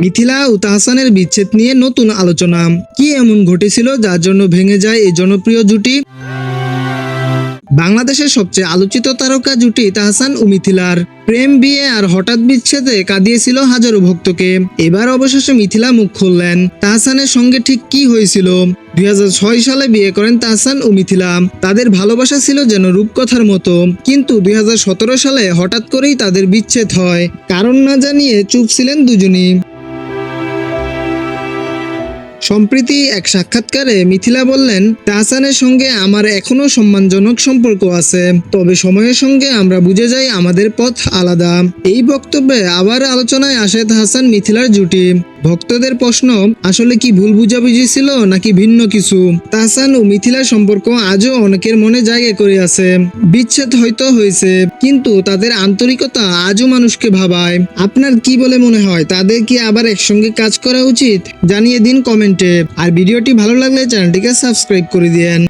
মিথিলা ও তাহসানের বিচ্ছেদ নিয়ে নতুন আলোচনা। কি এমন ঘটেছিল যার জন্য ভেঙে যায় এই জনপ্রিয় জুটি? বাংলাদেশের সবচেয়ে আলোচিত তারকা জুটি তাহসান ও মিথিলার প্রেম বিয়ে আর হঠাৎ বিচ্ছেদে কাঁদিয়েছিল হাজারো ভক্তকে। এবার অবশেষে মিথিলা মুখ খুললেন। তাহসানের সঙ্গে ঠিক কি হয়েছিল? দুই হাজার ছয় সালে বিয়ে করেন তাহসান ও মিথিলা। তাদের ভালোবাসা ছিল যেন রূপকথার মতো। কিন্তু দুই হাজার সতেরো সালে হঠাৎ করেই তাদের বিচ্ছেদ হয়। কারণ না জানিয়ে চুপ ছিলেন দুজনই। সম্প্রতি এক সাক্ষাৎকারে মিথিলা বললেন, তাহসানের সঙ্গে আমার এখনও সম্মানজনক সম্পর্ক আছে। তবে সময়ের সঙ্গে আমরা বুঝে যাই আমাদের পথ আলাদা। এই বক্তব্যে আবার আলোচনায় আসে তাহসান মিথিলার জুটি। ভক্তদের প্রশ্ন, আসলে কি ভুল বুঝাবুঝি ছিল নাকি ভিন্ন কিছু? তাহসান ও মিথিলার সম্পর্ক আজও অনেকের মনে জায়গা করে আছে। বিচ্ছেদ হয়তো হয়েছে, কিন্তু তাদের আন্তরিকতা আজও মানুষকে ভাবায়। আপনার কি বলে মনে হয়? তাদের কি আবার একসঙ্গে কাজ করা উচিত? জানিয়ে দিন কমেন্টে আর ভিডিওটি ভালো লাগলে চ্যানেলটিকে সাবস্ক্রাইব করে দিয়েন।